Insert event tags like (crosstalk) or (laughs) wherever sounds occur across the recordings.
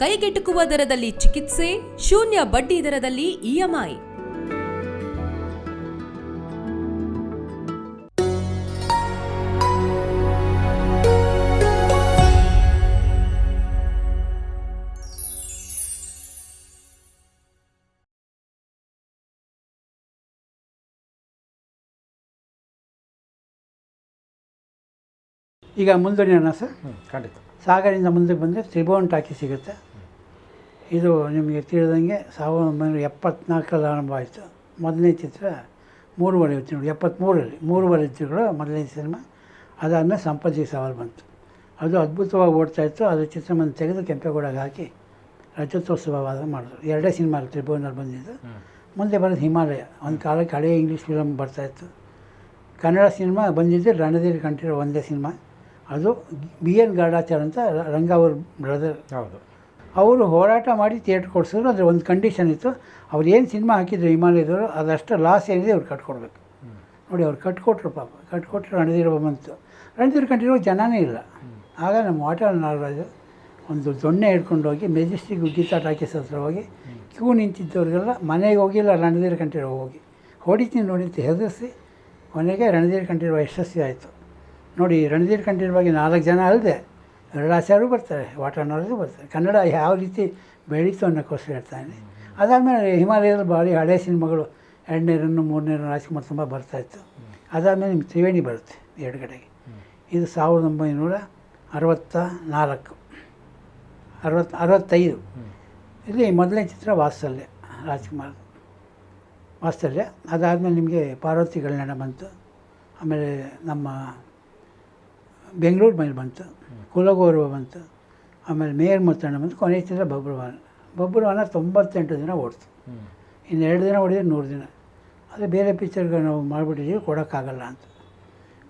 ಕೈಗೆಟುಕುವ ದರದಲ್ಲಿ ಚಿಕಿತ್ಸೆ ಶೂನ್ಯ ಬಡ್ಡಿ ದರದಲ್ಲಿ ಇಎಂಐ ಈಗ ಮುಂದುವರಿಯೋಣ ಸರ್? ಖಂಡಿತ. ಸಾಗರಿಂದ ಮುಂದೆ ಬಂದರೆ ತ್ರಿಭುವನ್ ಟಾಕಿ ಸಿಗುತ್ತೆ. ಇದು ನಿಮಗೆ ತಿಳಿದಂಗೆ ಸಾವಿರದ ಒಂಬೈನೂರ ಎಪ್ಪತ್ನಾಲ್ಕರಲ್ಲಿ ಆರಂಭ ಆಯಿತು ಮೊದಲನೇ ಚಿತ್ರ ಮೂರುವರೆ ತಿಂಗಳು ಎಪ್ಪತ್ತ್ಮೂರರಲ್ಲಿ ಮೂರುವರೆ ಚಿತ್ರಗಳು ಮೊದಲನೇ ಸಿನಿಮಾ. ಅದಾದಮೇಲೆ ಸಂಪತ್ತಿ ಸವಾಲು ಬಂತು. ಅದು ಅದ್ಭುತವಾಗಿ ಓಡ್ತಾ ಇತ್ತು. ಅದು ಚಿತ್ರವನ್ನು ತೆಗೆದು ಕೆಂಪೇಗೌಡಗೆ ಹಾಕಿ ರಜತೋತ್ಸವವಾದ ಮಾಡಿದ್ರು. ಎರಡೇ ಸಿನಿಮಾ ತ್ರಿಭುವನಲ್ಲಿ ಬಂದಿದ್ದು. ಮುಂದೆ ಬರೋದು ಹಿಮಾಲಯ. ಒಂದು ಕಾಲಕ್ಕೆ ಹಳೆಯ ಇಂಗ್ಲೀಷ್ ಫಿಲಮ್ ಬರ್ತಾಯಿತ್ತು ಕನ್ನಡ ಸಿನಿಮಾ ಬಂದಿದ್ದು ರಣಧೀರ್ ಕಂಠೀರ ಒಂದೇ ಸಿನಿಮಾ. ಅದು ಬಿ ಎನ್ ಗಾರ್ಡಾಚಾರ್ ಅಂತ ರಂಗ ಅವ್ರ ಬ್ರದರ್. ಹೌದು. ಅವರು ಹೋರಾಟ ಮಾಡಿ ಥಿಯೇಟ್ರ್ ಕೊಡಿಸಿದ್ರು ಅದ್ರ ಒಂದು ಕಂಡೀಷನ್ ಇತ್ತು. ಅವ್ರು ಏನು ಸಿನಿಮಾ ಹಾಕಿದ್ರು ಹಿಮಾಲಯದವರು ಅದಷ್ಟು ಲಾಸ್ ಏನಿದೆ ಅವ್ರು ಕಟ್ಕೊಡ್ಬೇಕು. ನೋಡಿ ಅವ್ರು ಕಟ್ಕೊಟ್ರು ಪಾಪ ಕಟ್ಕೊಟ್ರು ರಣಧೀರ ಬಂತು ರಣಧೀರ್ ಕಂಡಿರೋ ಜನನೇ ಇಲ್ಲ. ಆಗ ನಮ್ಮ ವಾಟರ್ ನಾಗರಾಜು ಒಂದು ದೊಣ್ಣೆ ಹಿಡ್ಕೊಂಡು ಹೋಗಿ ಮೆಜೆಸ್ಟಿಕ್ ಗೀತಾ ಟಾಕೀಸ್ ಹತ್ರ ಹೋಗಿ ಕ್ಯೂ ನಿಂತಿದ್ದವ್ರಿಗೆಲ್ಲ ಮನೆಗೆ ಹೋಗಿಲ್ಲ ರಣಧೀರ್ ಕಂಠೀರೋ ಹೋಗಿ. ಹೊಡಿತೀನಿ ನೋಡಿ ಅಂತ ಹೆದರಿಸಿ ಕೊನೆಗೆ ರಣಧೀರ್ ಕಂಠೀರುವ ಯಶಸ್ವಿ ಆಯಿತು. ನೋಡಿ, ರಣಧೀರ್ ಕಂಠೀರವಾಗಿ ನಾಲ್ಕು ಜನ ಅಲ್ಲದೆ ಎರಡಾಚಾರು ಬರ್ತಾರೆ ವಾಟಾಣವರು ಬರ್ತಾರೆ. ಕನ್ನಡ ಯಾವ ರೀತಿ ಬೆಳೀತು ಅನ್ನೋಕ್ಕೋಸ್ಕರ ಹೇಳ್ತಾನೆ. ಅದಾದಮೇಲೆ ಹಿಮಾಲಯದಲ್ಲಿ ಭಾರಿ ಹಳೆ ಸಿನಿಮಾಗಳು, ಎರಡನೇರನ್ನು ರನ್ನು ಮೂರನೇ ರನ್ ರಾಜ್ಕುಮಾರ್ ತುಂಬ ಬರ್ತಾಯಿತ್ತು ಅದಾದಮೇಲೆ ನಿಮ್ಮ ತ್ರಿವೇಣಿ ಬರುತ್ತೆ ಎರಡು ಕಡೆಗೆ. ಇದು ಸಾವಿರದ ಒಂಬೈನೂರ ಅರವತ್ತ ನಾಲ್ಕು ಅರವತ್ತು ಅರವತ್ತೈದು. ಇಲ್ಲಿ ಮೊದಲನೇ ಚಿತ್ರ ವಾತ್ಸಲ್ಯ, ರಾಜ್ಕುಮಾರ್. ವಾತ್ಸಲ್ಯ, ಅದಾದಮೇಲೆ ನಿಮಗೆ ಪಾರ್ವತಿ ಕಲ್ಯಾಣ ಬಂತು. ಆಮೇಲೆ ನಮ್ಮ ಬೆಂಗಳೂರು ಮೇಲೆ ಬಂತು ಕುಲಗೌರವ ಬಂತು ಆಮೇಲೆ ಮೇಯರ್ ಮುತ್ತಣ್ಣ ಬಂತು ಕೊನೆ ಚಿತ್ರ ಬಬ್ರುವಾನ ಬಬ್ರುವಾನ ತೊಂಬತ್ತೆಂಟು ದಿನ ಓಡ್ತು. ಇನ್ನು ಎರಡು ದಿನ ಹೊಡಿದ್ರೆ ನೂರು ದಿನ. ಅದು ಬೇರೆ ಪಿಕ್ಚರ್ಗೆ ನಾವು ಮಾಡಿಬಿಟ್ಟಿದ್ದೀವಿ ಕೊಡೋಕ್ಕಾಗಲ್ಲ ಅಂತ.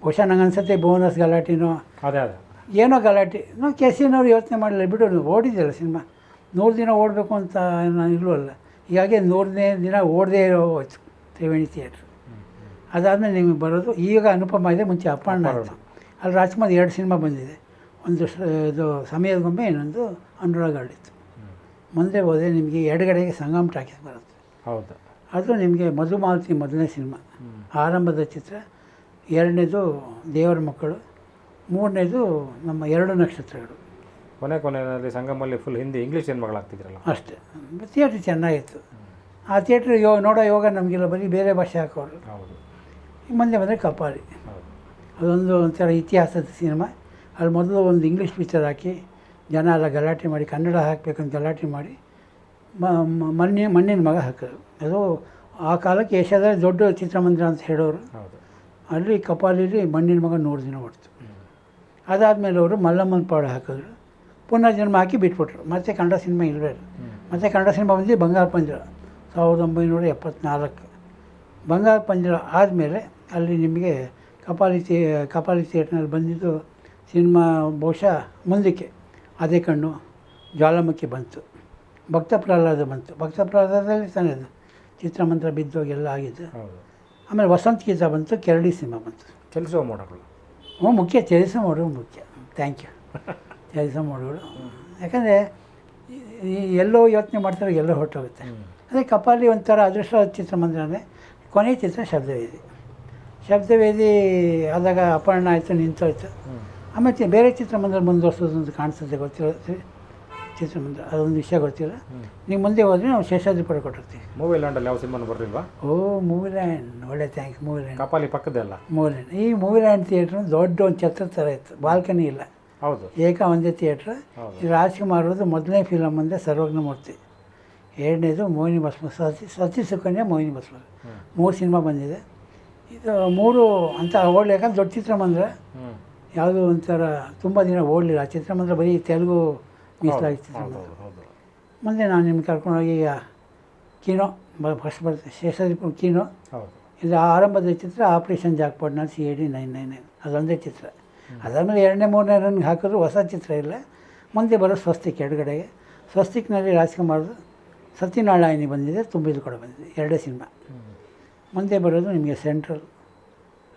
ಬಹುಶಃ ನಂಗೆ ಅನ್ಸುತ್ತೆ ಬೋನಸ್ ಗಲಾಟಿನೋ. ಅದೇ ಅದೇ. ಏನೋ ಗಲಾಟೆ. ನಾವು ಕೆಸಿನವ್ರು ಯೋಚನೆ ಮಾಡಲಿಲ್ಲ. ಬಿಡು ಓಡಿದ್ದಿಲ್ಲ ಸಿನಿಮಾ. ನೂರು ದಿನ ಓಡಬೇಕು ಅಂತ ನಾನು ಇರಲಲ್ಲ ಹೀಗಾಗಿ ನೂರನೇ ದಿನ ಓಡದೇ ಇರೋ ಹೋಯ್ತು ತ್ರಿವೇಣಿ ಥಿಯೇಟ್ರ್ ಅದಾದಮೇಲೆ ನಿಮಗೆ ಬರೋದು. ಈಗ ಅನುಪಮ ಇದೆ ಮುಂಚೆ ಅಪ್ಪಣ್ಣ ಆಯಿತು. ಅಲ್ಲಿ ರಾಜ್ಕುಮಾರ್ ಎರಡು ಸಿನಿಮಾ ಬಂದಿದೆ. ಒಂದು ಇದು ಸಮಯದ ಗೊಂಬೆ ಇನ್ನೊಂದು ಅನುರಾಗ್ ಇತ್ತು ಮುಂದೆ ಹೋದರೆ ನಿಮಗೆ ಎಡಗಡೆಗೆ ಸಂಗಮ್ ಟಾಕೀಸ್ ಬರುತ್ತೆ. ಹೌದು. ಅದು ನಿಮಗೆ ಮಧುಮಾಲತಿ ಮೊದಲನೇ ಸಿನಿಮಾ. ಆರಂಭದ ಚಿತ್ರ ಎರಡನೇದು ದೇವರ ಮಕ್ಕಳು ಮೂರನೇದು ನಮ್ಮ ಎರಡು ನಕ್ಷತ್ರಗಳು. ಕೊನೆ ಕೊನೆಯಲ್ಲಿ ಸಂಗಮಲ್ಲಿ ಫುಲ್ ಹಿಂದಿ ಇಂಗ್ಲೀಷ್ ಸಿನಿಮಾಗಳಾಗ್ತಿದ್ರಲ್ಲ ಅಷ್ಟೇ. ಥಿಯೇಟ್ರ್ ಚೆನ್ನಾಗಿತ್ತು. ಆ ಥಿಯೇಟ್ರ್ ಯೋ ನೋಡೋ ಯೋಗ ನಮಗಿಲ್ಲ ಬರೀ ಬೇರೆ ಭಾಷೆ ಹಾಕೋರು. ಹೌದು. ಮುಂದೆ ಬಂದರೆ ಕಪಾಲಿ. ಅದೊಂದು ಒಂಥರ ಇತಿಹಾಸದ ಸಿನಿಮಾ. ಅಲ್ಲಿ ಮೊದಲು ಒಂದು ಇಂಗ್ಲೀಷ್ ಪಿಕ್ಚರ್ ಹಾಕಿ ಜನ ಎಲ್ಲ ಗಲಾಟೆ ಮಾಡಿ ಕನ್ನಡ ಹಾಕಬೇಕಂತ ಗಲಾಟೆ ಮಾಡಿ ಮಣ್ಣಿನ ಮಣ್ಣಿನ ಮಗ ಹಾಕಿದ್ರು ಅದು ಆ ಕಾಲಕ್ಕೆ ಏಷ್ಯಾದ ದೊಡ್ಡ ಚಿತ್ರಮಂದಿರ ಅಂತ ಹೇಳೋರು. ಅಲ್ಲಿ ಕಪಾಲಿಲಿ ಮಣ್ಣಿನ ಮಗ ನೂರು ದಿನ ಓಡ್ತು. ಅದಾದಮೇಲೆ ಅವರು ಮಲ್ಲಮ್ಮನ ಪಾಡ ಹಾಕಿದ್ರು. ಪುನಃ ಜನ್ಮ ಹಾಕಿ ಬಿಟ್ಬಿಟ್ರು. ಮತ್ತೆ ಕನ್ನಡ ಸಿನಿಮಾ ಇಲ್ಲವೇ ಮತ್ತೆ ಮತ್ತು ಕನ್ನಡ ಸಿನಿಮಾ ಬಂದು ಬಂಗಾರ ಪಂಜರ. ಸಾವಿರದ ಒಂಬೈನೂರ ಎಪ್ಪತ್ನಾಲ್ಕು. ಬಂಗಾರ ಪಂಜರ ಆದಮೇಲೆ ಅಲ್ಲಿ ನಿಮಗೆ ಕಪಾಲಿ ಥಿ ಕಪಾಲಿ ಥಿಯೇಟ್ರ್ನಲ್ಲಿ ಬಂದಿದ್ದು ಸಿನಿಮಾ ಬಹುಶಃ ಮುಂದಕ್ಕೆ ಅದೇ ಕಣ್ಣು ಜ್ವಾಲಾಮುಖಿ ಬಂತು. ಭಕ್ತ ಪ್ರಹ್ಲಾದ ಬಂತು. ಭಕ್ತ ಪ್ರಹ್ಲಾದದಲ್ಲಿ ತಾನೇ ಚಿತ್ರಮಂತ್ರ ಬಿದ್ದೋಗಿ ಎಲ್ಲ ಆಗಿದ್ದು ಆಮೇಲೆ ವಸಂತ ಗೀತ ಬಂತು ಕೆರಡಿ ಸಿನಿಮಾ ಬಂತು. ಕೆಲಸ ಮೋಡಗಳು ಹ್ಞೂ ಮುಖ್ಯ. ಕೆಲಸ ಮೋಡಗಳು ಮುಖ್ಯ. ಥ್ಯಾಂಕ್ ಯು ಕೆಲಸ ಮೋಡಗಳು ಯಾಕಂದರೆ ಎಲ್ಲೋ ಯೋಚನೆ ಮಾಡ್ತಾರೆ ಎಲ್ಲೋ ಹೊರಟೋಗುತ್ತೆ. ಅದೇ ಕಪಾಲಿ ಒಂಥರ ಅದೃಷ್ಟ ಚಿತ್ರಮಂದಿರನೇ. ಕೊನೆಯ ಚಿತ್ರ ಶಬ್ದವೇದಿ ಶಬ್ದವೇದಿ ಆದಾಗ ಅಪರ್ಣ ಆಯಿತು ನಿಂತೋಯ್ತು ಆಮೇಲೆ ಬೇರೆ ಚಿತ್ರಮಂದಿರ ಮುಂದುವರ್ಸೋದು ಅಂತ ಕಾಣಿಸುತ್ತೆ ಗೊತ್ತಿಲ್ಲ ಚಿತ್ರಮಂದಿರ ಅದೊಂದು ವಿಷಯ ಗೊತ್ತಿಲ್ಲ. ನೀವು ಮುಂದೆ ಹೋದ್ರೆ ನಾವು ಶೇಷಾದ್ರಿಪುರ ಕೊಟ್ಟಿರ್ತೀವಿ. ಮೂವಿ ಲ್ಯಾಂಡಲ್ಲಿ ಯಾವ ಸಿನಿಮಾನು ಬರಲಿಲ್ವಾ? ಓ ಮೂವಿ ಲ್ಯಾಂಡ್ ಒಳ್ಳೆ ಥ್ಯಾಂಕ್ ಮೂವಿ ಲ್ಯಾಂಡ್ ಕಪಾಲಿ ಪಕ್ಕದಲ್ಲ ಮೂವಿ ಲ್ಯಾಂಡ್ ಈ ಮೂವಿ ಲ್ಯಾಂಡ್ ಥಿಯೇಟ್ರ್ ದೊಡ್ಡ ಒಂದು ಛತ್ರ ಥರ ಇತ್ತು. ಬಾಲ್ಕನಿ ಇಲ್ಲ. ಹೌದು. ಏಕ ಒಂದೇ ಥಿಯೇಟ್ರ್ ರಾಜ್ಕುಮಾರ್ ಅವ್ರದ್ದು ಮೊದಲನೇ ಫಿಲಮ್ ಅಂದರೆ ಸರ್ವಜ್ಞಮೂರ್ತಿ ಎರಡನೇದು ಮೋಹಿನಿ ಬಸ್ಮ ಸತಿ ಸತಿ ಸುಕನ್ಯಾ ಮೋಹಿನಿ ಬಸ್ಮ ಮೂರು ಸಿನಿಮಾ ಬಂದಿದೆ. ಮೂರು ಅಂತ ಓಡಲಿ ಯಾಕಂದ್ರೆ ದೊಡ್ಡ ಚಿತ್ರಮಂದಿರ. ಯಾವುದು ಯಾವುದೋ ಒಂಥರ ತುಂಬ ದಿನ ಓಡಲಿಲ್ಲ. ಆ ಚಿತ್ರಮಂದಿರ ಬರೀ ತೆಲುಗು ಮೀಸಲಾಗಿತ್ತು ಚಿತ್ರಮಂದಿರ. ಮುಂದೆ ನಾನು ನಿಮ್ಗೆ ಕರ್ಕೊಂಡೋಗಿ ಈಗ ಕಿನೋ ಫಸ್ಟ್ ಬರ್ತದೆ ಶೇಷಾದ್ರಿಪುರ ಕೀನೋ. ಇದು ಆರಂಭದ ಚಿತ್ರ ಆಪರೇಷನ್ ನಾನು C A D nine nine nine. ಅದೊಂದೇ ಚಿತ್ರ. ಅದಾದಮೇಲೆ ಎರಡನೇ ಮೂರನೇ ರನ್ಗೆ ಹಾಕಿದ್ರು ಹೊಸ ಚಿತ್ರ ಇಲ್ಲ. ಮುಂದೆ ಬರೋ ಸ್ವಸ್ತಿಕ್ ಎಡಗಡೆಗೆ ಸ್ವಸ್ತಿಕ್ನಲ್ಲಿ ರಾಜ್ಕುಮಾರ್ದು ಸತ್ಯನಾರಾಯಣಿ ಬಂದಿದೆ ತುಂಬಿದ ಕೂಡ ಬಂದಿದೆ. ಎರಡೇ ಸಿನಿಮಾ. ಮುಂದೆ ಬರೋದು ನಿಮಗೆ ಸೆಂಟ್ರಲ್.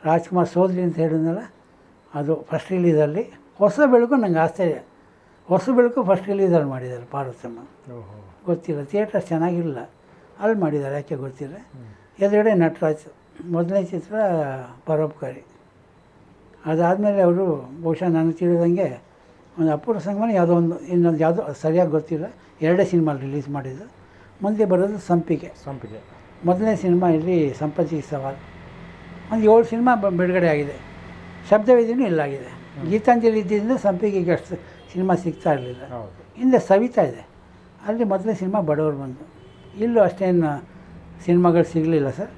ರಾಜ್ಕುಮಾರ್ ಸೋದರಿ ಅಂತ ಹೇಳಿದ್ನಲ್ಲ ಅದು ಫಸ್ಟ್ ರಿಲೀಸಲ್ಲಿ ಹೊಸ ಬೆಳಕು ನಂಗೆ ಆಶ್ಚರ್ಯ ಹೊಸ ಬೆಳಕು ಫಸ್ಟ್ ರಿಲೀಸಲ್ಲಿ ಮಾಡಿದ್ದಾರೆ ಪಾರ್ವತಮ್ಮ ಗೊತ್ತಿಲ್ಲ ಥಿಯೇಟರ್ ಚೆನ್ನಾಗಿಲ್ಲ. ಅಲ್ಲಿ ಮಾಡಿದ್ದಾರೆ ಯಾಕೆ ಗೊತ್ತಿಲ್ಲ. ಎದುರುಗಡೆ ನಟರಾಜ್ ಮೊದಲನೇ ಚಿತ್ರ ಪರೋಪಕಾರಿ. ಅದಾದಮೇಲೆ ಅವರು ಬಹುಶಃ ನನಗೆ ತಿಳಿದಂಗೆ ಒಂದು ಅಪೂರ್ವ ಸಂಗಮನ ಯಾವುದೋ ಒಂದು ಇನ್ನೊಂದು ಯಾವುದೋ ಸರಿಯಾಗಿ ಗೊತ್ತಿಲ್ಲ. ಎರಡೇ ಸಿನಿಮಾ ರಿಲೀಸ್ ಮಾಡಿದ್ದು. ಮುಂದೆ ಬರೋದು ಸಂಪಿಗೆ. ಸಂಪಿಗೆ. ಮೊದಲನೇ ಸಿನಿಮಾ ಇಲ್ಲಿ ಸಂಪತ್ತಿಗೆ ಸವಾಲು. ಒಂದು ಏಳು ಸಿನಿಮಾ ಬಿಡುಗಡೆ ಆಗಿದೆ. ಶಬ್ದವೇದಿನೂ ಇಲ್ಲಾಗಿದೆ ಗೀತಾಂಜಲಿ ಇದ್ದಿದ್ದರಿಂದ ಸಂಪಿಗೆಗೆ ಅಷ್ಟು ಸಿನಿಮಾ ಸಿಗ್ತಾ ಇರಲಿಲ್ಲ. ಹೌದು. ಸವಿತಾ ಇದೆ. ಅಲ್ಲಿ ಮೊದಲನೇ ಸಿನಿಮಾ ಬಡವರು ಬಂದು. ಇಲ್ಲೂ ಅಷ್ಟೇನು ಸಿನಿಮಾಗಳು ಸಿಗಲಿಲ್ಲ ಸರ್.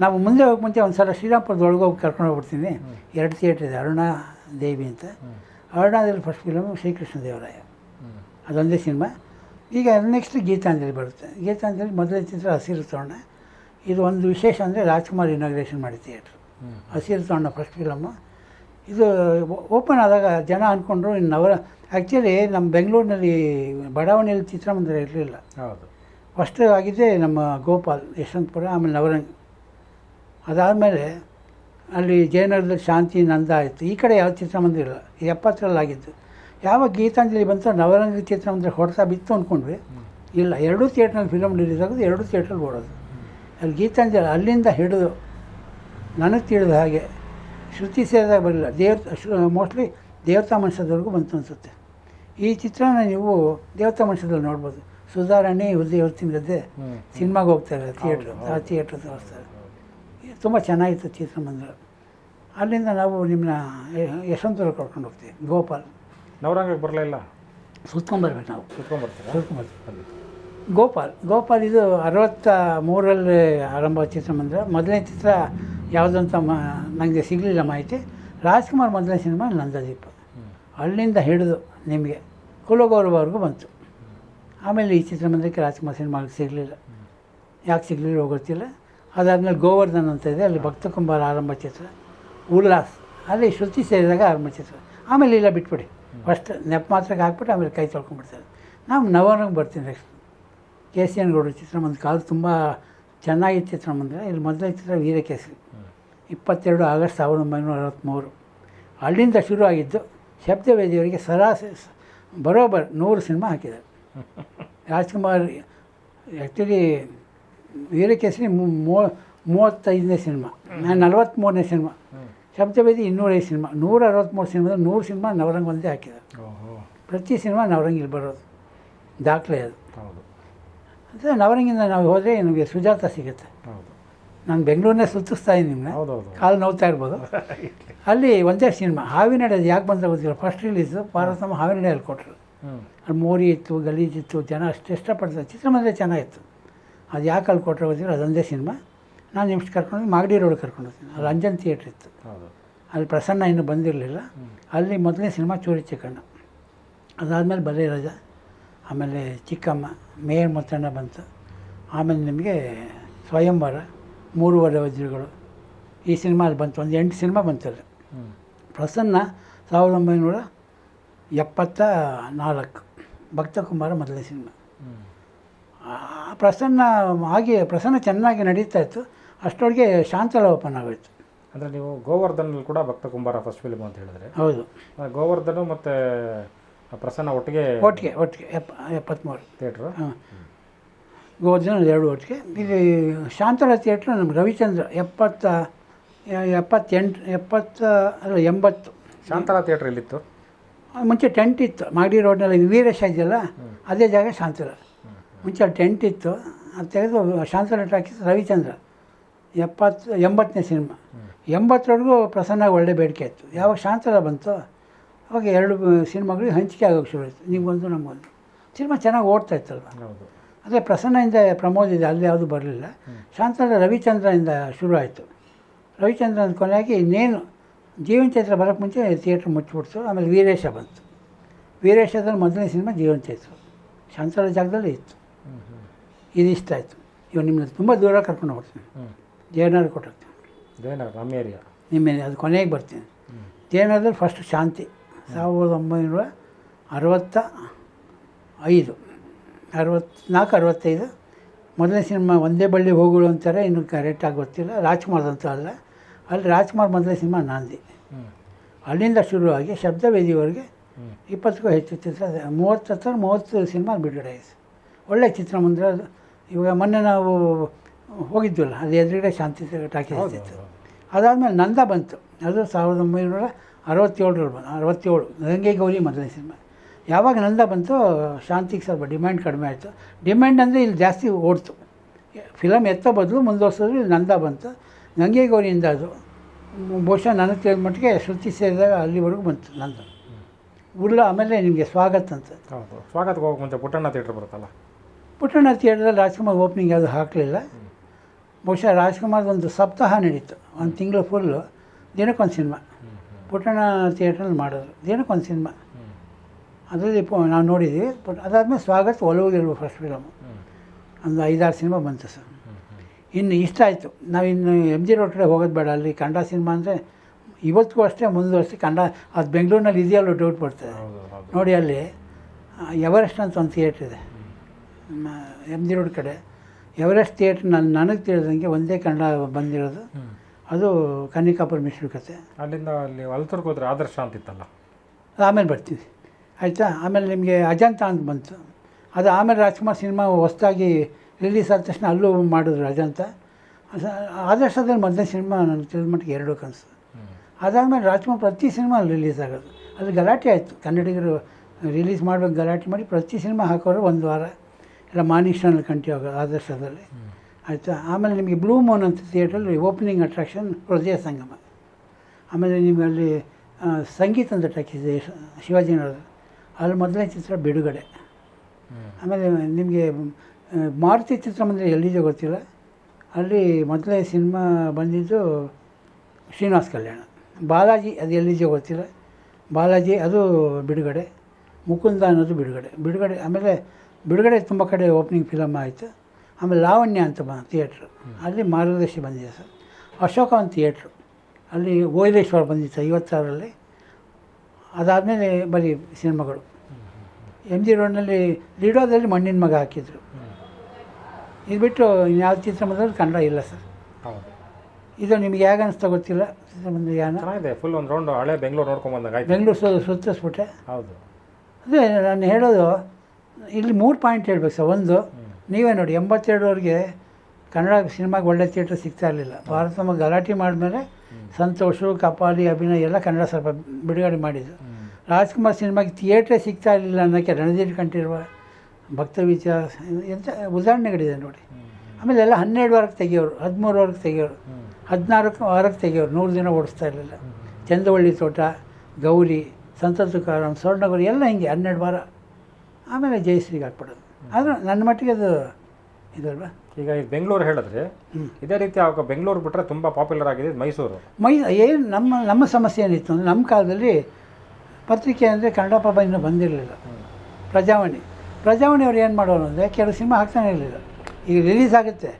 ನಾವು ಮುಂದೆ ಹೋಗಿ ಮುಂಚೆ ಒಂದು ಸಲ ಶ್ರೀರಾಮ್ಪುರದ ಒಳಗೆ ಹೋಗಿ ಕರ್ಕೊಂಡು ಹೋಗ್ಬಿಡ್ತೀನಿ. ಎರಡು ಥಿಯೇಟ್ರ್ ಇದೆ ಅರುಣಾ ದೇವಿ ಅಂತ. ಅರುಣಾದಲ್ಲಿ ಫಸ್ಟ್ ಫಿಲಮು ಶ್ರೀಕೃಷ್ಣ ದೇವರಾಯ. ಅದೊಂದೇ ಸಿನಿಮಾ. ಈಗ ನೆಕ್ಸ್ಟ್ ಗೀತಾಂಜಲಿ ಬರುತ್ತೆ. ಗೀತಾಂಜಲಿ ಮೊದಲನೇ ಚಿತ್ರ ಹಸಿರು ತೋರಣ. ಇದು ಒಂದು ವಿಶೇಷ ಅಂದರೆ ರಾಜ್ಕುಮಾರ್ ಇನಾಗ್ರೇಷನ್ ಮಾಡಿ ಥಿಯೇಟ್ರ್ ಹಸಿರು ತಗೊಂಡ ಫಸ್ಟ್ ಫಿಲಮ್ಮ ಇದು ಓಪನ್ ಆದಾಗ ಜನ ಅಂದ್ಕೊಂಡ್ರು ಇನ್ನು ಅವರ ಆ್ಯಕ್ಚುಲಿ ನಮ್ಮ ಬೆಂಗಳೂರಿನಲ್ಲಿ ಬಡಾವಣೆಯಲ್ಲಿ ಚಿತ್ರಮಂದಿರ ಇರಲಿಲ್ಲ. ಹೌದು. ಫಸ್ಟ್ ಆಗಿದ್ದೆ ನಮ್ಮ ಗೋಪಾಲ್ ಯಶವಂತಪುರ ಆಮೇಲೆ ನವರಂಗ್. ಅದಾದಮೇಲೆ ಅಲ್ಲಿ ಜಯನಗರದಲ್ಲಿ ಶಾಂತಿ ನಂದ ಆಯಿತು. ಈ ಕಡೆ ಯಾವ ಚಿತ್ರಮಂದಿರ ಇಲ್ಲ. ಎಪ್ಪತ್ತರಲ್ಲಿ ಆಗಿದ್ದು. ಯಾವ ಗೀತಾಂಜಲಿ ಬಂತು ನವರಂಗ ಚಿತ್ರಮಂದಿರ ಹೊಡೆತ ಬಿತ್ತು ಅಂದ್ಕೊಂಡ್ವಿ ಇಲ್ಲ ಎರಡೂ ಥಿಯೇಟ್ರಲ್ಲಿ ಫಿಲಮ್ ರಿಲೀಸ್ ಆಗೋದು ಎರಡೂ ಥಿಯೇಟ್ರಲ್ಲಿ ಓಡೋದು. ಅಲ್ಲಿ ಗೀತಾಂಜಲಿ ಅಲ್ಲಿಂದ ಹಿಡಿದು ನನಗೆ ತಿಳಿದ ಹಾಗೆ ಶ್ರುತಿ ಸೇರಿದಾಗ ಬರಲಿಲ್ಲ. ದೇವ್ರ ಮೋಸ್ಟ್ಲಿ ದೇವತಾ ಮನುಷ್ಯದವರೆಗೂ ಬಂತು ಅನಿಸುತ್ತೆ. ಈ ಚಿತ್ರನ ನೀವು ದೇವತಾ ಮನುಷ್ಯದಲ್ಲಿ ನೋಡ್ಬೋದು. ಸುಧಾರಣೆ ಗದ್ದೆ ಹ್ಞೂ ಸಿನಿಮಾಗೆ ಹೋಗ್ತಾರೆ ಥಿಯೇಟ್ರ್ ಆ ಥಿಯೇಟ್ರ್ ತೋರಿಸ್ತಾರೆ ತುಂಬ ಚೆನ್ನಾಗಿತ್ತು ಚಿತ್ರಮಂದಿರ. ಅಲ್ಲಿಂದ ನಾವು ನಿಮ್ಮನ್ನ ಯಶವಂತಪುರ ಕರ್ಕೊಂಡು ಹೋಗ್ತೀವಿ ಗೋಪಾಲ್. ನವರಂಗಕ್ಕೆ ಬರಲಿಲ್ಲ ಸುತ್ಕೊಂಬರ್ಬೇಕು ನಾವು. ಸುತ್ಕೊಂಡ್ಬರ್ತೀವಿ ಸುತ್ಕೊಂಬರ್ತೀವಿ ಅಲ್ಲಿ ಗೋಪಾಲ್. ಗೋಪಾಲ್ ಇದು ಅರವತ್ತ ಮೂರರಲ್ಲಿ ಆರಂಭ ಚಿತ್ರಮಂದಿರ. ಮೊದಲನೇ ಚಿತ್ರ ಯಾವುದಂತ ಮ ನನಗೆ ಸಿಗಲಿಲ್ಲ ಮಾಹಿತಿ. ರಾಜ್ಕುಮಾರ್ ಮೊದಲನೇ ಸಿನಿಮಾ ನಂದದೀಪ. ಅಲ್ಲಿಂದ ಹಿಡಿದು ನಿಮಗೆ ಕುಲಗೌರವವರೆಗೂ ಬಂತು. ಆಮೇಲೆ ಈ ಚಿತ್ರಮಂದಿರಕ್ಕೆ ರಾಜ್ಕುಮಾರ್ ಸಿನಿಮಾ ಸಿಗಲಿಲ್ಲ. ಯಾಕೆ ಸಿಗಲಿಲ್ಲ ಗೊತ್ತಿಲ್ಲ. ಅದಾದಮೇಲೆ ಗೋವರ್ಧನ್ ಅಂತ ಇದೆ. ಅಲ್ಲಿ ಭಕ್ತ ಕುಂಬಾರ ಆರಂಭ ಚಿತ್ರ. ಉಲ್ಲಾಸ್. ಅಲ್ಲಿ ಶ್ರುತಿ ಸೇರಿದಾಗ ಆರಂಭ ಚಿತ್ರ. ಆಮೇಲೆ ಇಲ್ಲ ಬಿಟ್ಬಿಡಿ. ಫಸ್ಟ್ ನೆಪ ಮಾತ್ರಕ್ಕೆ ಹಾಕ್ಬಿಟ್ಟು ಆಮೇಲೆ ಕೈ ತೊಳ್ಕೊಂಡ್ಬಿಡ್ತಾರೆ. ನಾವು ನವರಂಗೆ ಬರ್ತೀನಿ ನೆಕ್ಸ್ಟ್ ಕೆ ಸಿ ಎನ್ ಗೌಡ್ರ ಚಿತ್ರಮಂದಿರ ಕಾಲು ತುಂಬ ಚೆನ್ನಾಗಿತ್ತು ಚಿತ್ರಮಂದಿರ. ಇಲ್ಲಿ ಮೊದಲನೇ ಚಿತ್ರ ವೀರಕೇಸರಿ. ಇಪ್ಪತ್ತೆರಡು ಆಗಸ್ಟ್ ಸಾವಿರದ ಒಂಬೈನೂರ ಅರವತ್ತ್ಮೂರು ಅಲ್ಲಿಂದ ಶುರು ಆಗಿದ್ದು ಶಬ್ದವೇದಿಯವರಿಗೆ ಸರಾಸರಿ ಬರೋಬರ್ ನೂರು ಸಿನಿಮಾ ಹಾಕಿದ್ದಾರೆ. (laughs) ರಾಜ್ಕುಮಾರ್ ಆ್ಯಕ್ಚುಲಿ ವೀರಕೇಸರಿ ಮೂ- ಮೂವತ್ತೈದನೇ ಸಿನಿಮಾ ನಾನು ನಲವತ್ತ್ಮೂರನೇ ಸಿನಿಮಾ. ಶಬ್ದವೇದಿ ಇನ್ನೂರೈದು ಸಿನಿಮಾ ನೂರ ಅರವತ್ತ್ಮೂರು ಸಿನಿಮಾದ ನೂರು ಸಿನಿಮಾ ನವರಂಗ್ ಒಂದೇ ಹಾಕಿದ್ದಾರೆ ಪ್ರತಿ ಸಿನಿಮಾ ನವರಂಗಿಲ್ಲಿ ಬರೋದು. ದಾಖಲೆ ಅದು. ಅಂದರೆ ನವರಂಗಿಂದ ನಾವು ಹೋದರೆ ನಿಮಗೆ ಸುಜಾತ ಸಿಗುತ್ತೆ. ನಾನು ಬೆಂಗಳೂರನ್ನೇ ಸುತ್ತಿಸ್ತಾ ಇದ್ದೀನಿ ನಿಮ್ಮನ್ನ ಕಾಲು ನೋವ್ತಾ ಇರ್ಬೋದು. (laughs) ಅಲ್ಲಿ ಒಂದೇ ಸಿನಿಮಾ ಹಾವಿನಡೆ ಅದು ಯಾಕೆ ಬಂದರೆ ಗೊತ್ತಿಲ್ಲ. ಫಸ್ಟ್ ರಿಲೀಸು ಪಾರ್ವತಮ್ಮ ಹಾವಿನಡೆಯಲ್ಲಿ ಕೊಟ್ಟರು ಅಲ್ಲಿ ಮೋರಿ ಇತ್ತು ಗಲೀಜಿತ್ತು ಜನ ಅಷ್ಟು ಇಷ್ಟಪಡ್ತಾರೆ. ಚಿತ್ರಮಂದಿರ ಚೆನ್ನಾಗಿತ್ತು. ಅದು ಯಾಕೆ ಅಲ್ಲಿ ಕೊಟ್ಟರೆ ಗೊತ್ತಿಲ್ಲ ಅದೊಂದೇ ಸಿನಿಮಾ. ನಾನು ನಿಮ್ಗೆ ಕರ್ಕೊಂಡು ಮಾಗಡಿ ರೋಡ್ ಕರ್ಕೊಂಡು ಹೋಗ್ತೀನಿ. ಅಲ್ಲಿ ಅಂಜನ್ ಥಿಯೇಟ್ರ್ ಇತ್ತು. ಅಲ್ಲಿ ಪ್ರಸನ್ನ ಇನ್ನೂ ಬಂದಿರಲಿಲ್ಲ. ಅಲ್ಲಿ ಮೊದಲನೇ ಸಿನಿಮಾ ಚೂರಿ ಚಿಕ್ಕಣ್ಣ. ಅದಾದಮೇಲೆ ಬಲೇ ರಾಜ ಆಮೇಲೆ ಚಿಕ್ಕಮ್ಮ ಮೇಯರ್ ಮುತ್ತಣ್ಣ ಬಂತು. ಆಮೇಲೆ ನಿಮಗೆ ಸ್ವಯಂವರ ಮೂರುವರೆ ವಜ್ರಗಳು. ಈ ಸಿನಿಮಾ ಅಲ್ಲಿ ಬಂತು ಒಂದು ಎಂಟು ಸಿನಿಮಾ ಬಂತಲ್ಲ ಪ್ರಸನ್ನ ಸಾವಿರದ ಒಂಬೈನೂರ ಎಪ್ಪತ್ತ ನಾಲ್ಕು ಭಕ್ತಕುಮಾರ ಮೊದಲನೇ ಸಿನಿಮಾ. ಆ ಪ್ರಸನ್ನ ಹಾಗೆ ಪ್ರಸನ್ನ ಚೆನ್ನಾಗಿ ನಡೀತಾ ಇತ್ತು. ಅಷ್ಟೊಳಗೆ ಶಾಂತಲ ಓಪನ್ ಆಗೋಯ್ತು. ಅಂದರೆ ನೀವು ಗೋವರ್ಧನಲ್ಲಿ ಕೂಡ ಭಕ್ತ ಕುಂಬಾರ ಫಸ್ಟ್ ಫಿಲ್ಮ್ ಅಂತ ಹೇಳಿದ್ರೆ. ಹೌದು. ಗೋವರ್ಧನ ಮತ್ತು ಪ್ರಸನ್ನ ಒಟ್ಟಿಗೆ ಒಟ್ಟಿಗೆ ಒಟ್ಟಿಗೆ ಎಪ್ಪ ಎಪ್ಪತ್ತ್ಮೂರು ಥಿಯೇಟ್ರು? ಹಾಂ. ಗೋಧನ ಎರಡು ಒಟ್ಟಿಗೆ. ಇಲ್ಲಿ ಶಾಂತರ ಥಿಯೇಟ್ರ್ ನಮ್ಮ ರವಿಚಂದ್ರ ಎಪ್ಪತ್ತ ಎಪ್ಪತ್ತೆಂಟು ಎಪ್ಪತ್ತ ಅಲ್ಲ ಎಂಬತ್ತು. ಶಾಂತಲಾ ಥಿಯೇಟ್ರ್ ಎಲ್ಲಿತ್ತು? ಮುಂಚೆ ಟೆಂಟ್ ಇತ್ತು. ಮಾಗಡಿ ರೋಡ್ನಲ್ಲಿ ವೀರೇಶ ಇದೆಯಲ್ಲ? ಅದೇ ಜಾಗ ಶಾಂತರ ಮುಂಚೆ ಅಲ್ಲಿ ಟೆಂಟ್ ಇತ್ತು. ಅದು ತೆಗೆದು ಶಾಂತರ ಹಾಕಿದ್ದು ರವಿಚಂದ್ರ. ಎಪ್ಪತ್ತು ಎಂಬತ್ತನೇ ಸಿನಿಮಾ. ಎಂಬತ್ತರವರೆಗೂ ಪ್ರಸನ್ನ ಒಳ್ಳೆ ಬೇಡಿಕೆ ಇತ್ತು. ಯಾವಾಗ ಶಾಂತಲ ಬಂತು? ಅವಾಗ ಎರಡು ಸಿನಿಮಾಗಳಿಗೆ ಹಂಚಿಕೆ ಆಗೋಕ್ಕೆ ಶುರು ಆಯಿತು. ನಿಮಗೊಂದು ನಮಗೊಂದು ಸಿನಿಮಾ ಚೆನ್ನಾಗಿ ಓಡ್ತಾ ಇತ್ತಲ್ವ? ಅದೇ ಪ್ರಸನ್ನದಿಂದ ಪ್ರಮೋದ್ ಇದೆ ಅಲ್ಲಿ ಯಾವುದು ಬರಲಿಲ್ಲ. ಶಾಂತನ ರವಿಚಂದ್ರನಿಂದ ಶುರು ಆಯಿತು. ರವಿಚಂದ್ರನ ಕೊನೆಯಾಗಿ ಇನ್ನೇನು ಜೀವನ ಚೈತ್ರ ಬರೋಕ್ಕೆ ಮುಂಚೆ ಥಿಯೇಟ್ರ್ ಮುಚ್ಚಿಬಿಡ್ತು. ಆಮೇಲೆ ವೀರೇಶ ಬಂತು. ವೀರೇಶದಲ್ಲಿ ಮೊದಲನೇ ಸಿನಿಮಾ ಜೀವನ ಚೈತ್ರ. ಶಾಂತಲ ಜಾಗದಲ್ಲಿ ಇತ್ತು. ಹ್ಞೂ ಹ್ಞೂ ಇದು ಇಷ್ಟ ಆಯಿತು. ಇವ್ ನಿಮ್ಮನ್ನ ತುಂಬ ದೂರ ಕರ್ಕೊಂಡು ಹೋಗ್ತೀನಿ. ಜಯನಗರ ಕೊಟ್ಟಿರ್ತೀನಿ ಜಯನಗರ ನಮ್ಮ ಏರಿಯಾ ನಿಮ್ಮ ಅದು ಕೊನೆಗೆ ಬರ್ತೀನಿ. ಜಯನಗರದಲ್ಲಿ ಫಸ್ಟ್ ಶಾಂತಿ. ಸಾವಿರದ ಒಂಬೈನೂರ ಅರವತ್ತ ಐದು ಅರವತ್ತ್ನಾಲ್ಕು ಅರವತ್ತೈದು. ಮೊದಲನೇ ಸಿನಿಮಾ ಒಂದೇ ಬಳ್ಳಿ ಹೋಗುಳು ಅಂತಾರೆ ಇನ್ನು ಕರೆಕ್ಟಾಗಿ ಗೊತ್ತಿಲ್ಲ. ರಾಜ್ಕುಮಾರ್ದಂತೂ ಅಲ್ಲ. ಅಲ್ಲಿ ರಾಜ್ಕುಮಾರ್ ಮೊದಲನೇ ಸಿನಿಮಾ ನಾಂದಿ. ಅಲ್ಲಿಂದ ಶುರುವಾಗಿ ಶಬ್ದವೇದಿವರೆಗೆ ಅವರಿಗೆ ಇಪ್ಪತ್ತಕ್ಕೂ ಹೆಚ್ಚು ಚಿತ್ರ ಮೂವತ್ತು ಹತ್ರ ಮೂವತ್ತು ಸಿನಿಮಾ ಬಿಡುಗಡೆ ಆಯಿತು. ಒಳ್ಳೆ ಚಿತ್ರಮಂದಿರ ಅದು. ಇವಾಗ ಮೊನ್ನೆ ನಾವು ಹೋಗಿದ್ವಲ್ಲ ಅದು ಎದುರುಗಡೆ ಶಾಂತಿ ಟಾಕೀಸ್ ಇತ್ತು. ಅದಾದಮೇಲೆ ನಂದ ಬಂತು. ಅದು ಸಾವಿರದ ಒಂಬೈನೂರ ಅರವತ್ತೇಳರಲ್ಲಿ ಬಂತು ಅರವತ್ತೇಳು. ಗಂಗೆ ಗೌರಿ ಮೊದಲನೇ ಸಿನಿಮಾ. ಯಾವಾಗ ನಂದ ಬಂತು ಶಾಂತಿಗೆ ಸ್ವಲ್ಪ ಡಿಮ್ಯಾಂಡ್ ಕಡಿಮೆ ಆಯಿತು. ಡಿಮ್ಯಾಂಡ್ ಅಂದರೆ ಇಲ್ಲಿ ಜಾಸ್ತಿ ಓಡ್ತು. ಫಿಲಮ್ ಎತ್ತ ಬದಲು ಮುಂದುವರ್ಸೋದು ಇಲ್ಲಿ ನಂದ ಬಂತು. ಗಂಗೆ ಗೌರಿಯಿಂದ ಅದು. ಬಹುಶಃ ನನಗೆ ತಿಳಿದ ಮಟ್ಟಿಗೆ ಶ್ರುತಿ ಸೇರಿದಾಗ ಅಲ್ಲಿವರೆಗೂ ಬಂತು ನಂದು. ಉರ್ಲ ಆಮೇಲೆ ನಿಮಗೆ ಸ್ವಾಗತ ಅಂತ. ಹೌದು. ಸ್ವಾಗತಕ್ಕೆ ಹೋಗಕ್ಕೆ ಮುಂಚೆ ಪುಟ್ಟಣ್ಣ ಥಿಯೇಟ್ರ್ ಬರುತ್ತಲ್ಲ? ಪುಟ್ಟಣ್ಣ ಥಿಯೇಟ್ರಲ್ಲಿ ರಾಜ್ಕುಮಾರ್ ಓಪನಿಂಗ್ ಯಾವುದು ಹಾಕಲಿಲ್ಲ. ಬಹುಶಃ ರಾಜ್ಕುಮಾರ್ ಒಂದು ಸಪ್ತಾಹ ನಡೀತು. ಒಂದು ತಿಂಗಳು ಫುಲ್ಲು ದಿನಕ್ಕೊಂದು ಸಿನಿಮಾ. ಪುಟ್ಟಣ್ಣ ಥಿಯೇಟ್ರಲ್ಲಿ ಮಾಡೋದು. ದಿನಕ್ಕೊಂದು ಸಿನಿಮಾ. ಹ್ಞೂ ಅದರಲ್ಲಿ ನಾವು ನೋಡಿದ್ವಿ ಬಟ್ ಅದಾದಮೇಲೆ ಸ್ವಾಗತ ಒಲವು ಫಸ್ಟ್ ಫಿಲಮು ಒಂದು ಐದಾರು ಸಿನಿಮಾ ಬಂತು ಸರ್. ಇನ್ನು ಇಷ್ಟ ಆಯಿತು. ಇನ್ನು ಎಂ ಜಿ ರೋಡ್ ಕಡೆ ಹೋಗೋದು ಬೇಡ. ಅಲ್ಲಿ ಕನ್ನಡ ಸಿನಿಮಾ ಅಂದರೆ ಇವತ್ತಿಗೂ ಅಷ್ಟೇ ಮುಂದುವರಿಸಿ ಕನ್ನಡ ಅದು ಬೆಂಗಳೂರಿನಲ್ಲಿ ಇದೆಯಲ್ಲೋ ಡೌಟ್ ಬರ್ತದೆ. ನೋಡಿ ಅಲ್ಲಿ ಎವರೆಸ್ಟ್ ಅಂತ ಒಂದು ಥಿಯೇಟ್ರ್ ಇದೆ. ಎಂ ಜಿ ರೋಡ್ ಕಡೆ. ಎವರೆಸ್ಟ್ ಥಿಯೇಟ್ರ್ ನನ್ನ ನನಗೆ ತಿಳಿದಂಗೆ ಒಂದೇ ಕನ್ನಡ ಬಂದಿರೋದು. ಅದು ಕನ್ನಿಕಾಪುರ ಮಿಶ್ರ ಕತೆ ಅಲ್ಲಿಂದ ಅಲ್ಲಿ ಹೊಲ್ತೂರ್ಗೆ ಹೋದ್ರೆ ಆದರ್ಶ ಅಂತಿತ್ತಲ್ಲ? ಆಮೇಲೆ ಬರ್ತೀವಿ. ಆಯಿತಾ? ಆಮೇಲೆ ನಿಮಗೆ ಅಜಂತ ಅಂತ ಬಂತು. ಅದು ಆಮೇಲೆ ರಾಜ್ಕುಮಾರ್ ಸಿನಿಮಾ ಹೊಸ್ದಾಗಿ ರಿಲೀಸ್ ಆದ ತಕ್ಷಣ ಅಲ್ಲೂ ಮಾಡಿದ್ರು ಅಜಂತ. ಆದರ್ಶದಲ್ಲಿ ಮೊದಲನೇ ಸಿನಿಮಾ ನನಗೆ ತಿಳಿದ ಮಟ್ಟಿಗೆ ಎರಡು ಕನಸು. ಅದಾದಮೇಲೆ ರಾಜ್ಕುಮಾರ್ ಪ್ರತಿ ಸಿನಿಮಾ ಅಲ್ಲಿ ರಿಲೀಸ್ ಆಗೋದು. ಅದು ಗಲಾಟೆ ಆಯಿತು. ಕನ್ನಡಿಗರು ರಿಲೀಸ್ ಮಾಡಬೇಕು ಗಲಾಟೆ ಮಾಡಿ ಪ್ರತಿ ಸಿನಿಮಾ ಹಾಕೋರು ಒಂದು ವಾರ. ಇಲ್ಲ ಮಾನಿಸ್ಟನಲ್ಲಿ ಕಂಟಿ ಹೋಗೋದು ಆದರ್ಶದಲ್ಲಿ. ಆಯಿತಾ? ಆಮೇಲೆ ನಿಮಗೆ ಬ್ಲೂ ಮೂನ್ ಅಂತ ಥಿಯೇಟ್ರಲ್ಲಿ ಓಪನಿಂಗ್ ಅಟ್ರಾಕ್ಷನ್ ಹೃದಯ ಸಂಗಮ. ಆಮೇಲೆ ನಿಮಗೆ ಅಲ್ಲಿ ಸಂಗೀತ ಅಂತ ಶಿವಾಜಿ ಶಿವಾಜಿನಗರ ಅಲ್ಲಿ ಮೊದಲನೇ ಚಿತ್ರ ಬಿಡುಗಡೆ. ಆಮೇಲೆ ನಿಮಗೆ ಮಾರುತಿ ಮಾರುತಿ ಚಿತ್ರಮಂದಿರ ಎಲ್ಲಿದೆ ಗೊತ್ತಿಲ್ಲ. ಅಲ್ಲಿ ಮೊದಲನೇ ಸಿನಿಮಾ ಬಂದಿದ್ದು ಶ್ರೀನಿವಾಸ್ ಕಲ್ಯಾಣ. ಬಾಲಾಜಿ ಅದು ಎಲ್ಲಿದೆಯೋ ಗೊತ್ತಿಲ್ಲ. ಬಾಲಾಜಿ ಅದು ಬಿಡುಗಡೆ. ಮುಕುಂದ ಅನ್ನೋದು ಬಿಡುಗಡೆ. ಬಿಡುಗಡೆ ಆಮೇಲೆ ಬಿಡುಗಡೆ ತುಂಬ ಕಡೆ ಓಪನಿಂಗ್ ಫಿಲಮ್ ಆಯಿತು. ಆಮೇಲೆ ಲಾವಣ್ಯ ಅಂತ ಬ ಥಿಯೇಟ್ರು ಅಲ್ಲಿ ಮಾರ್ಗದರ್ಶಿ ಬಂದಿದೆ ಸರ್. ಅಶೋಕ ಒಂದು ಥಿಯೇಟ್ರು ಅಲ್ಲಿ ಓಯ್ಲೇಶ್ವರ ಬಂದಿತ್ತು ಐವತ್ತಾರರಲ್ಲಿ. ಅದಾದಮೇಲೆ ಬರೀ ಸಿನಿಮಾಗಳು. ಎಂ ಜಿ ರೋಡ್ನಲ್ಲಿ ಲೀಡೋದಲ್ಲಿ ಮಣ್ಣಿನ ಮಗ ಹಾಕಿದ್ರು. ಇದು ಬಿಟ್ಟು ಇನ್ಯಾವ ಚಿತ್ರಮಂದಿರದಲ್ಲಿ ಕನ್ನಡ ಇಲ್ಲ ಸರ್. ಹೌದು. ಇದು ನಿಮ್ಗೆ ಹೇಗೆ ಅನಿಸ್ತಾ ಗೊತ್ತಿಲ್ಲ? ಚೆನ್ನಾಗಿದೆ ಫುಲ್ ಒಂದು ರೌಂಡ್ ಹಳೆ ಬೆಂಗಳೂರು ನೋಡ್ಕೊಂಡ್ಬಂದಾಗ ಬೆಂಗಳೂರು ಸು ಸುತ್ತಿಸ್ಬಿಟ್ಟೆ. ಹೌದು. ಅದೇ ನಾನು ಹೇಳೋದು ಇಲ್ಲಿ ಮೂರು ಪಾಯಿಂಟ್ ಹೇಳ್ಬೇಕು ಸರ್. ಒಂದು ನೀವೇ ನೋಡಿ ಎಂಬತ್ತೆರಡವರೆಗೆ ಕನ್ನಡ ಸಿನಿಮಾಗೆ ಒಳ್ಳೆ ಥಿಯೇಟ್ರ್ ಸಿಗ್ತಾ ಇರಲಿಲ್ಲ. ಭಾರತಮ್ಮ ಗಲಾಟೆ ಮಾಡಿದ್ಮೇಲೆ ಸಂತೋಷು ಕಪಾಲಿ ಅಭಿನಯ ಎಲ್ಲ ಕನ್ನಡ ಸ್ವಲ್ಪ ಬಿಡುಗಡೆ ಮಾಡಿದ್ರು. ರಾಜ್ಕುಮಾರ್ ಸಿನಿಮಾಗೆ ಥಿಯೇಟ್ರೇ ಸಿಗ್ತಾ ಇರಲಿಲ್ಲ ಅನ್ನೋಕ್ಕೆ ರಣಧೀರ್ ಕಂಠಿರುವ ಭಕ್ತ ವಿಚಾರ ಎಂಥ ಉದಾಹರಣೆಗಳಿದೆ ನೋಡಿ. ಆಮೇಲೆ ಎಲ್ಲ ಹನ್ನೆರಡು ವಾರಕ್ಕೆ ತೆಗಿಯೋರು ಹದಿಮೂರು ವಾರಕ್ಕೆ ತೆಗಿಯೋರು ಹದಿನಾರು ವಾರಕ್ಕೆ ತೆಗಿಯೋರು ನೂರು ದಿನ ಓಡಿಸ್ತಾ ಇರಲಿಲ್ಲ. ಚಂದವಳ್ಳಿ ತೋಟ ಗೌರಿ ಸಂತ ಕಾರಣ ಸ್ವರ್ಣಗೌರಿ ಎಲ್ಲ ಹಿಂಗೆ ಹನ್ನೆರಡು ವಾರ. ಆಮೇಲೆ ಜಯಶ್ರೀಗೆ ಹಾಕ್ಬಿಡೋದು. ಆದರೆ ನನ್ನ ಮಟ್ಟಿಗೆ ಅದು ಇದಲ್ವಾ? ಈಗ ಈಗ ಬೆಂಗಳೂರು ಹೇಳಿದ್ರೆ ಇದೇ ರೀತಿ ಆವಾಗ ಬೆಂಗಳೂರು ಬಿಟ್ಟರೆ ತುಂಬ ಪಾಪ್ಯುಲರ್ ಆಗಿದೆ ಮೈಸೂರು. ಮೈ ಏನು ನಮ್ಮ ನಮ್ಮ ಸಮಸ್ಯೆ ಏನಿತ್ತು ಅಂದರೆ ನಮ್ಮ ಕಾಲದಲ್ಲಿ ಪತ್ರಿಕೆ ಅಂದರೆ ಕನ್ನಡ ಪಾಪ ಇನ್ನೂ ಬಂದಿರಲಿಲ್ಲ ಪ್ರಜಾವಾಣಿ. ಪ್ರಜಾವಾಣಿ ಅವ್ರು ಏನು ಮಾಡೋರು ಅಂದರೆ ಕೆಲವು ಸಿನಿಮಾ ಹಾಕ್ತಾನೆ ಇರಲಿಲ್ಲ. ಈಗ ರಿಲೀಸ್ ಆಗುತ್ತೆ.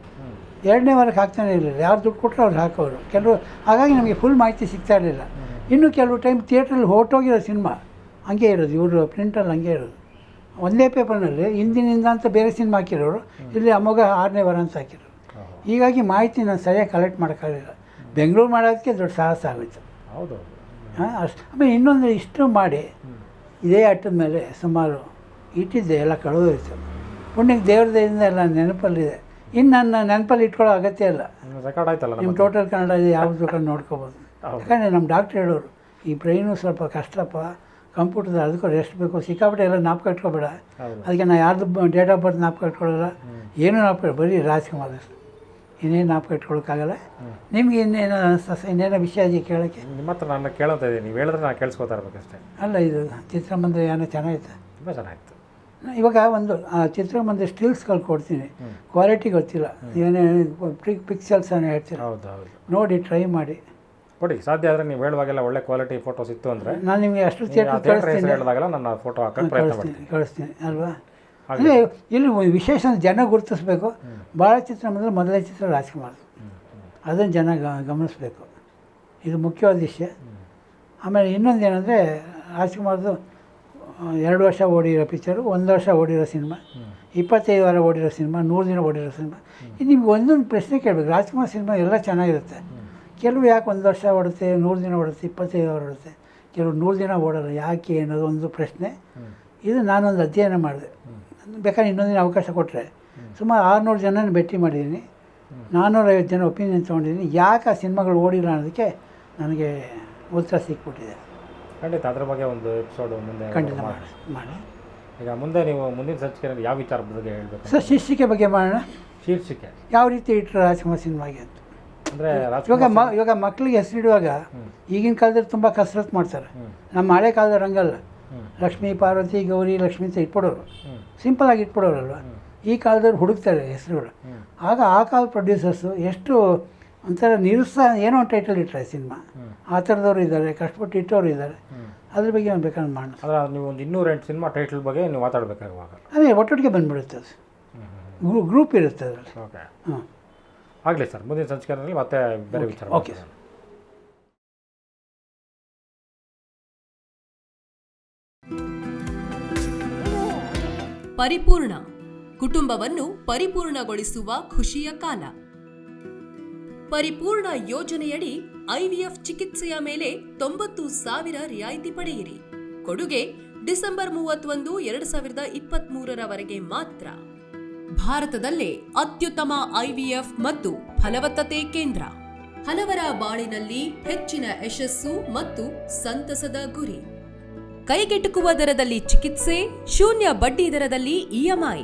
ಎರಡನೇ ವಾರಕ್ಕೆ ಹಾಕ್ತಾನೆ ಇರಲಿಲ್ಲ. ಯಾರು ದುಡ್ಡು ಕೊಟ್ಟರು ಅವ್ರು ಹಾಕೋರು. ಕೆಲವು ಹಾಗಾಗಿ ನಮಗೆ ಫುಲ್ ಮಾಹಿತಿ ಸಿಗ್ತಾ ಇರಲಿಲ್ಲ. ಇನ್ನು ಕೆಲವು ಟೈಮ್ ಥಿಯೇಟ್ರಲ್ಲಿ ಹೊರಟೋಗಿರೋ ಸಿನಿಮಾ ಹಂಗೆ ಇರೋದು ಇವರು ಪ್ರಿಂಟಲ್ಲಿ ಹಂಗೆ ಇರೋದು. ಒಂದೇ ಪೇಪರ್ನಲ್ಲಿ ಹಿಂದಿನಿಂದ ಅಂತ ಬೇರೆ ಸಿನಿಮಾ ಹಾಕಿರೋರು ಇಲ್ಲಿ ಅಮೋಘ ಆರನೇ ವಾರ ಅಂತ ಹಾಕಿರೋರು. ಹೀಗಾಗಿ ಮಾಹಿತಿ ನಾನು ಸರಿಯಾಗಿ ಕಲೆಕ್ಟ್ ಮಾಡೋಕ್ಕಾಗಲಿಲ್ಲ ಬೆಂಗಳೂರು ಮಾಡೋದಕ್ಕೆ ದೊಡ್ಡ ಸಾಹಸ ಆಗೋಯ್ತು. ಹೌದು. ಹಾಂ ಅಷ್ಟು ಆಮೇಲೆ ಇನ್ನೊಂದು ಇಷ್ಟು ಮಾಡಿ ಇದೇ ಅಟ್ಟದ ಮೇಲೆ ಸುಮಾರು ಇಟ್ಟಿದ್ದೆ ಎಲ್ಲ ಕಳೆದೋಯ್ತು. ಪುಣ್ಯಕ್ಕೆ ದೇವ್ರ ದಯದಿಂದ ಎಲ್ಲ ನೆನಪಲ್ಲಿದೆ. ಇನ್ನು ನನ್ನ ನೆನಪಲ್ಲಿ ಇಟ್ಕೊಳ್ಳೋ ಅಗತ್ಯ ಇಲ್ಲ. ರೆಕಾರ್ಡ್ ಆಯ್ತಲ್ಲ ನಿಮ್ಮ ಟೋಟಲ್ ಕನ್ನಡ ಇದೆ ಯಾವ್ದು ಬೇಕಾದ್ರೆ ನೋಡ್ಕೋಬೋದು. ಯಾಕಂದರೆ ನಮ್ಮ ಡಾಕ್ಟ್ರ್ ಹೇಳೋರು ಈ ಬ್ರೈನು ಸ್ವಲ್ಪ ಕಷ್ಟಪ್ಪ ಕಂಪ್ಯೂಟರ್ ಅದಕ್ಕೂ ರೆಸ್ಟ್ ಬೇಕು. ಸಿಕ್ಕಾಪಟ್ಟೆ ಎಲ್ಲ ನಾಪ್ಕ ಇಟ್ಕೊಬೇಡ. ಅದಕ್ಕೆ ನಾ ಯಾರ್ದು ಡೇಟ್ ಆಫ್ ಬರ್ತ್ ನಾಪ್ಕ ಇಟ್ಕೊಳ್ಳಲ್ಲ. ಏನೂ ನಾಪ್ಕ ಬರೀ ರಾಜ್ಕುಮಾರ್ ಅಷ್ಟು. ಇನ್ನೇನು ನಾಪ್ಕ ಇಟ್ಕೊಳ್ಳೋಕ್ಕಾಗಲ್ಲ ನಿಮ್ಗೆ ಇನ್ನೇನು ಅನಿಸ್ತಾ? ಇನ್ನೇನೋ ವಿಷಯ ಇದೆ ಕೇಳೋಕ್ಕೆ? ನಿಮ್ಮ ಹತ್ರ ನಾನು ಕೇಳ್ತಾ ಇದ್ದೀನಿ. ನೀವು ಹೇಳಿದ್ರೆ ನಾನು ಕೇಳಿಸ್ಕೊತಾ ಇರ್ಬೇಕಷ್ಟೇ. ಅಲ್ಲ ಇದು ಚಿತ್ರಮಂದಿರ ಏನೋ ಚೆನ್ನಾಗಿತ್ತು. ತುಂಬ ಚೆನ್ನಾಗಿತ್ತು. ಇವಾಗ ಒಂದು ಆ ಚಿತ್ರಮಂದಿರ ಸ್ಟಿಲ್ಸ್ಗಳು ಕೊಡ್ತೀನಿ. ಕ್ವಾಲಿಟಿ ಗೊತ್ತಿಲ್ಲ. ಏನೇ ಪಿಕ್ಸೆಲ್ಸ್ ಅನ್ನೋ ಹೇಳ್ತೀನಿ ಹೌದು ಹೌದು. ನೋಡಿ ಟ್ರೈ ಮಾಡಿ. ಕೊಡಿ. ಸಾಧ್ಯ ಆದರೆ ನೀವು ಹೇಳುವಾಗೆಲ್ಲ ಒಳ್ಳೆ ಕ್ವಾಲಿಟಿ ಫೋಟೋಸ್ ಇತ್ತು ಅಂದರೆ ನಾನು ನಿಮಗೆ ಅಷ್ಟು ಥಿಯೇಟ್ರ್ ಹೇಳಿದಾಗೆಲ್ಲ ನನ್ನ ಫೋಟೋ ಹಾಕಕ್ಕೆ ಪ್ರಯತ್ನ ಮಾಡ್ತೀನಿ ಕಳಿಸ್ತೀನಿ ಕಳಿಸ್ತೀನಿ ಅಲ್ವಾ? ಅಂದರೆ ಇಲ್ಲಿ ವಿಶೇಷ ಜನ ಗುರುತಿಸ್ಬೇಕು. ಭಾಳ ಚಿತ್ರ ಮೊದಲು ಮೊದಲನೇ ಚಿತ್ರ ರಾಜ್ಕುಮಾರ್. ಅದನ್ನು ಜನ ಗಮನಿಸಬೇಕು. ಇದು ಮುಖ್ಯವಾದ ವಿಷಯ. ಆಮೇಲೆ ಇನ್ನೊಂದು ಏನಂದರೆ ರಾಜ್ಕುಮಾರ್ದು ಎರಡು ವರ್ಷ ಓಡಿರೋ ಪಿಕ್ಚರು ಒಂದು ವರ್ಷ ಓಡಿರೋ ಸಿನಿಮಾ ಇಪ್ಪತ್ತೈದು ವಾರ ಓಡಿರೋ ಸಿನಿಮಾ ನೂರು ದಿನ ಓಡಿರೋ ಸಿನಿಮಾ ಇದು ನಿಮ್ಗೆ ಒಂದೊಂದು ಪ್ರಶ್ನೆ ಕೇಳಬೇಕು. ರಾಜ್ಕುಮಾರ್ ಸಿನಿಮಾ ಎಲ್ಲ ಚೆನ್ನಾಗಿರುತ್ತೆ. ಕೆಲವು ಯಾಕೆ ಒಂದು ವರ್ಷ ಓಡುತ್ತೆ ನೂರು ದಿನ ಓಡುತ್ತೆ ಇಪ್ಪತ್ತೈದು ವರ್ಷ ಓಡುತ್ತೆ ಕೆಲವು ನೂರು ದಿನ ಓಡೋಲ್ಲ ಯಾಕೆ ಅನ್ನೋದು ಒಂದು ಪ್ರಶ್ನೆ. ಇದು ನಾನೊಂದು ಅಧ್ಯಯನ ಮಾಡಿದೆ. ಬೇಕಾದ್ರೆ ಇನ್ನೊಂದು ದಿನ ಅವಕಾಶ ಕೊಟ್ಟರೆ ಸುಮಾರು ಆರುನೂರು ಜನನ ಭೇಟಿ ಮಾಡಿದ್ದೀನಿ. ನಾನ್ನೂರೈವತ್ತು ಜನ ಒಪಿನಿಯನ್ ತೊಗೊಂಡಿದ್ದೀನಿ. ಯಾಕೆ ಆ ಸಿನಿಮಾಗಳು ಓಡಿಲ್ಲ ಅನ್ನೋದಕ್ಕೆ ನನಗೆ ಉತ್ತರ ಸಿಕ್ಬಿಟ್ಟಿದೆ. ಖಂಡಿತ. ಅದ್ರ ಬಗ್ಗೆ ಒಂದು ಎಪಿಸೋಡ್ ಮುಂದೆ ಖಂಡಿತ ಮಾಡಿ. ಈಗ ಮುಂದೆ ನೀವು ಮುಂದಿನ ಸಚಿವ ಯಾವ ವಿಚಾರ ಬಗ್ಗೆ ಹೇಳಬೇಕು? ಸರ್ ಶೀರ್ಷಿಕೆ ಬಗ್ಗೆ ಮಾಡೋಣ. ಶೀರ್ಷಿಕೆ. ಯಾವ ರೀತಿ ಇಟ್ಟರು ರಾಜ್ಕುಮಾರ್ ಸಿನಿಮಾಗೆ ಅಂತ. ಅಂದ್ರೆ ಇವಾಗ ಮ ಇವಾಗ ಮಕ್ಳಿಗೆ ಹೆಸರಿಡುವಾಗ ಈಗಿನ ಕಾಲದಲ್ಲಿ ತುಂಬ ಕಸರತ್ತು ಮಾಡ್ತಾರೆ. ನಮ್ಮ ಹಳೆ ಕಾಲದ ರಂಗಲ್ಲ ಹ್ಮ್. ಲಕ್ಷ್ಮೀ ಪಾರ್ವತಿ ಗೌರಿ ಲಕ್ಷ್ಮಿ ಅಂತ ಇಟ್ಬಿಡೋರು. ಆಗಿ ಸಿಂಪಲಾಗಿ ಇಟ್ಬಿಡೋರಲ್ವ ಈ ಕಾಲದಲ್ಲಿ ಹುಡುಕ್ತಾರೆ ಹೆಸರುಗಳು. ಆಗ ಆ ಕಾಲ ಪ್ರೊಡ್ಯೂಸರ್ಸು ಎಷ್ಟು ಒಂಥರ ನಿರುತ್ಸಾಹ ಏನೋ ಒಂದು ಟೈಟಲ್ ಇಟ್ಟರೆ ಸಿನಿಮಾ. ಆ ಥರದವ್ರು ಇದ್ದಾರೆ ಕಷ್ಟಪಟ್ಟು ಇಟ್ಟವರು ಇದ್ದಾರೆ. ಅದ್ರ ಬಗ್ಗೆ ಒಂದು ಬೇಕಾದ್ರೆ ಮಾಡೋಣ. ಅಂದ್ರೆ ನೀವು ಒಂದು ಇನ್ನೂರೆಂಟು ಸಿನಿಮಾ ಟೈಟಲ್ ಬಗ್ಗೆ ನೀವು ಮಾತಾಡಬೇಕಾಗುವಾಗ ಅದೇ ಒಟ್ಟೊಟ್ಟಿಗೆ ಬಂದುಬಿಡುತ್ತೆ ಅದು. ಗ್ರೂ ಗ್ರೂಪ್ ಇರುತ್ತೆ ಅದರಲ್ಲಿ. ಓಕೆ ಹಾಂ ಆಗಲಿ ಸರ್ ಮುಂದಿನ ಸಂಚಿಕೆಯಲ್ಲಿ ಮತ್ತೆ ಬೇರೆ ವಿಚಾರ ಓಕೆ ಸರ್ ಪರಿಪೂರ್ಣ ಕುಟುಂಬವನ್ನು ಪರಿಪೂರ್ಣಗೊಳಿಸುವ ಖುಷಿಯ ಕಾಲ. ಪರಿಪೂರ್ಣ ಯೋಜನೆಯಡಿ ಐವಿಎಫ್ ಚಿಕಿತ್ಸೆಯ ಮೇಲೆ ತೊಂಬತ್ತು ಸಾವಿರ ರಿಯಾಯಿತಿ ಪಡೆಯಿರಿ. ಕೊಡುಗೆ ಡಿಸೆಂಬರ್ ಮೂವತ್ತೊಂದು ಎರಡು ಸಾವಿರದ ಇಪ್ಪತ್ತ್ ಮೂರರವರೆಗೆ ಮಾತ್ರ. ಭಾರತದಲ್ಲೇ ಅತ್ಯುತ್ತಮ ಐವಿಎಫ್ ಮತ್ತು ಫಲವತ್ತತೆ ಕೇಂದ್ರ. ಹಲವರ ಬಾಳಿನಲ್ಲಿ ಹೆಚ್ಚಿನ ಯಶಸ್ಸು ಮತ್ತು ಸಂತಸದ ಗುರಿ. ಕೈಗೆಟುಕುವ ದರದಲ್ಲಿ ಚಿಕಿತ್ಸೆ, ಶೂನ್ಯ ಬಡ್ಡಿ ದರದಲ್ಲಿ ಇಎಂಐ